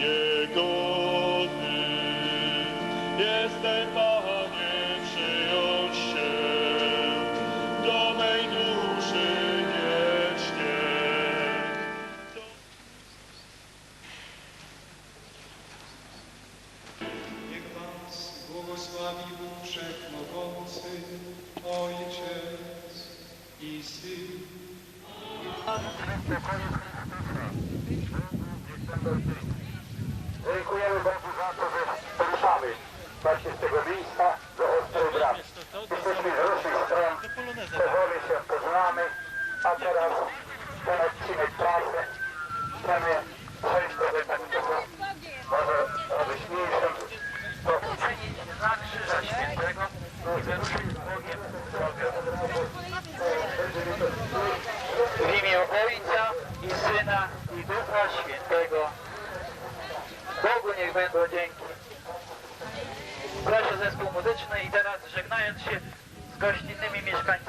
niegodny jestem, Panie, przyjąć się do mej duszy wiecznie. Do... Niech Was błogosławi Bóg Wszechmogący, Ojciec i Syn. Dziękujemy Bogu za to, że poruszamy właśnie z tego miejsca będą dzięki. Proszę zespół muzyczny i teraz żegnając się z gościnnymi mieszkańcami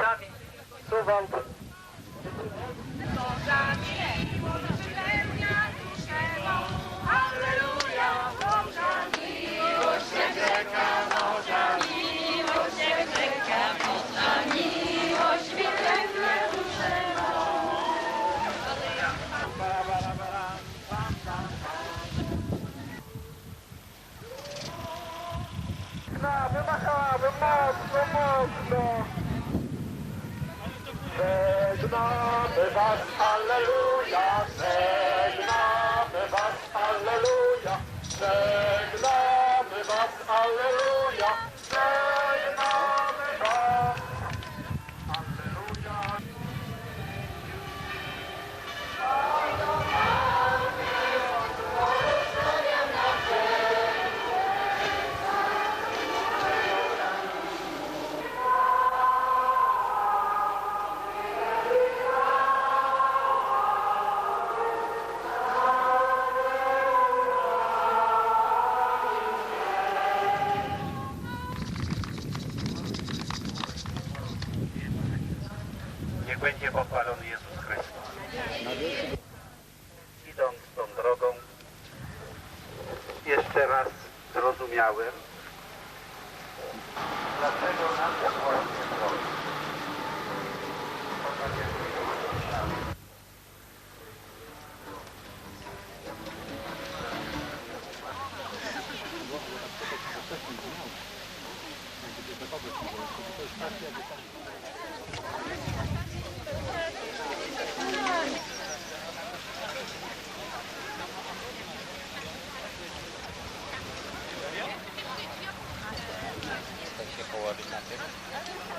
położyć na tym,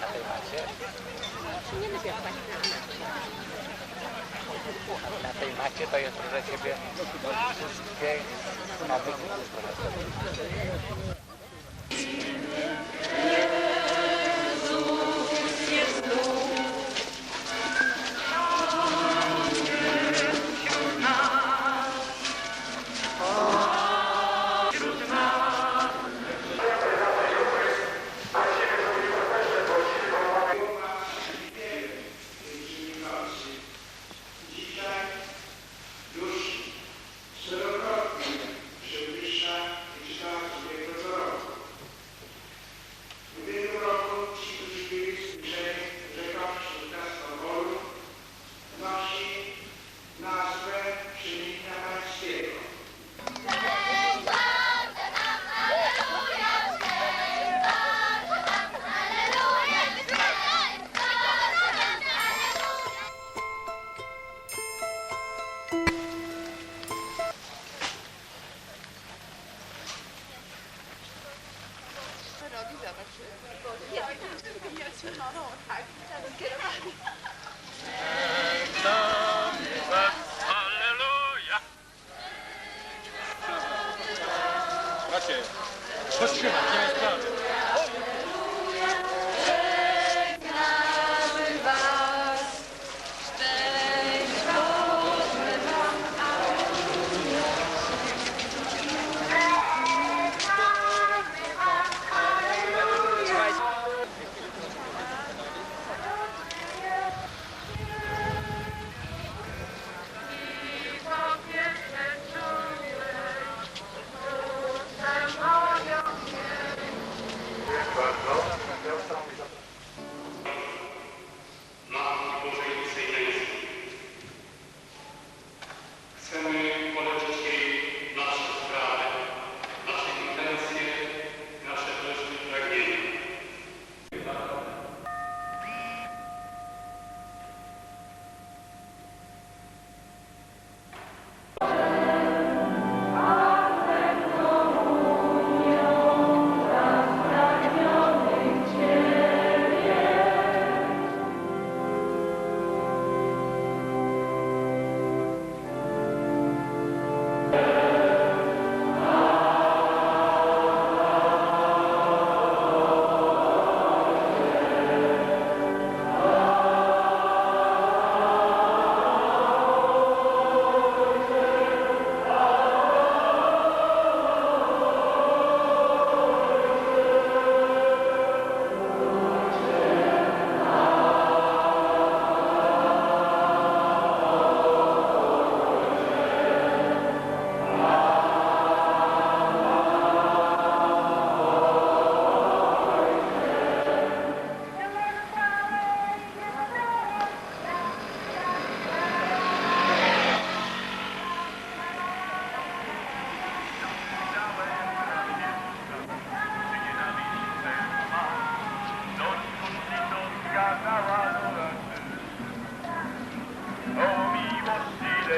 na tej macie. Na tej macie to jest proszę Ciebie wszystkie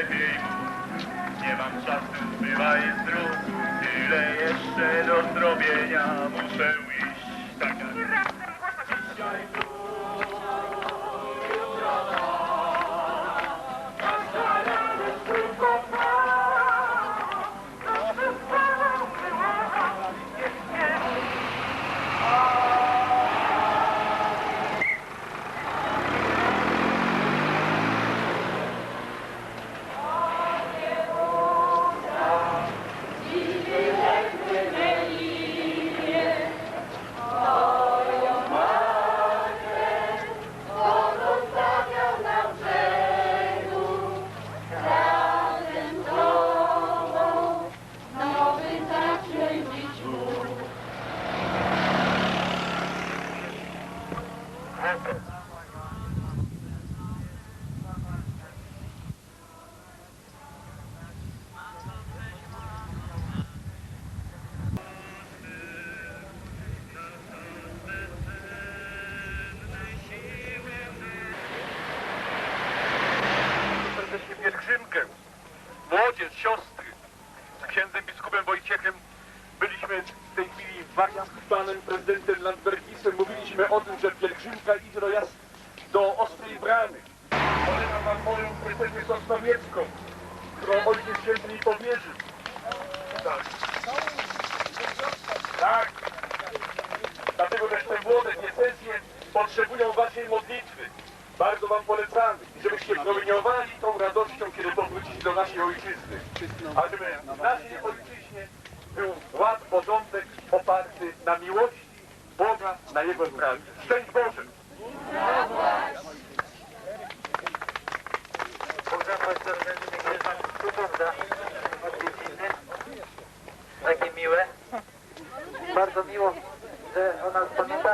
lepiej. Nie mam czasu, bywa jest dróg, tyle jeszcze do zrobienia muszę Młodzież, siostry. Z księdzem biskupem Wojciechem byliśmy w tej chwili w Wariach z panem prezydentem Landbergisem. Mówiliśmy o tym, że pielgrzymka idzie do, jas- do Ostrej Bramy. Polecam wam moją pryteczkę sosnowiecką, którą ojciec święty mi powierzył. Tak. Tak. Dlatego też te młode diecezje potrzebują waszej modlitwy. Bardzo wam polecamy, żebyście promieniowali tą radością, kiedy powrócicie do naszej ojczyzny. A żeby w naszej ojczyźnie był ład, porządek oparty na miłości Boga, na Jego sprawie. Szczęść Boże! Pozdrawiam serdecznie za odwiedziny. Takie miłe. Bardzo miło, że o nas pamiętają.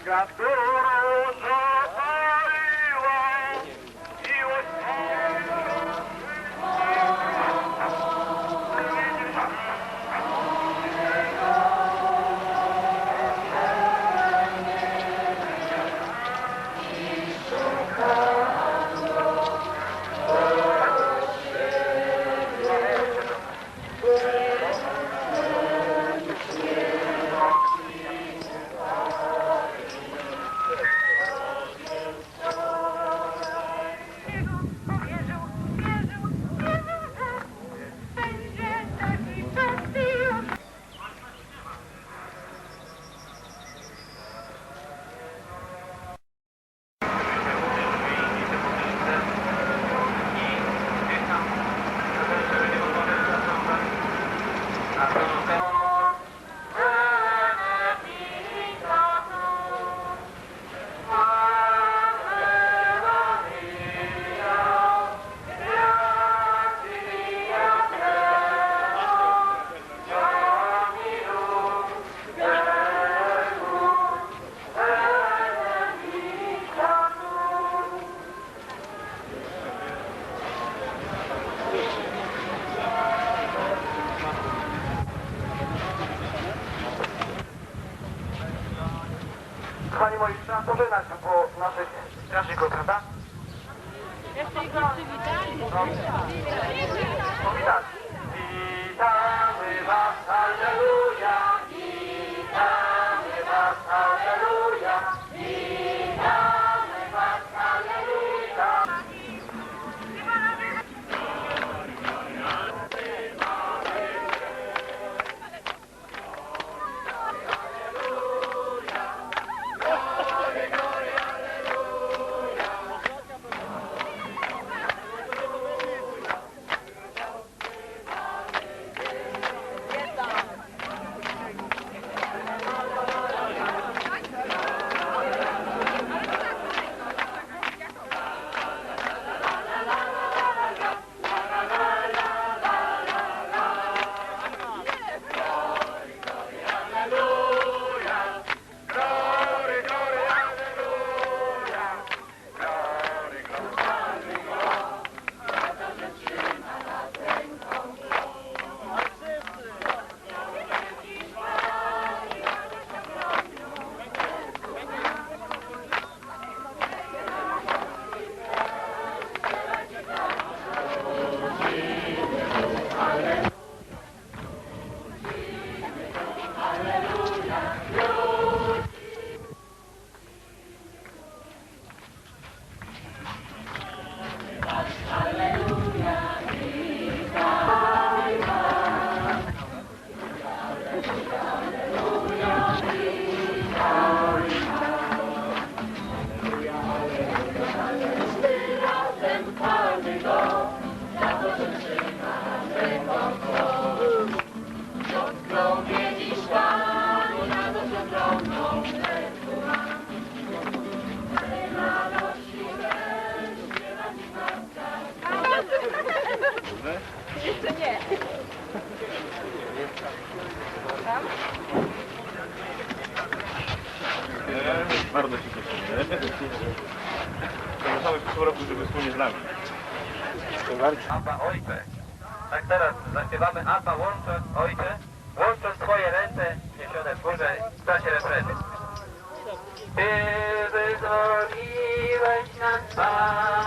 Iskra, którą moi, trzeba pożegnać po naszych strażników, prawda? Jeszcze ich nie przywitali. Witamy zaśpiewamy Abba łącząc Ojcze, łącząc swoje ręce niesione w górze w czasie refrenu. Ty wyzwoliłeś nas, Panie.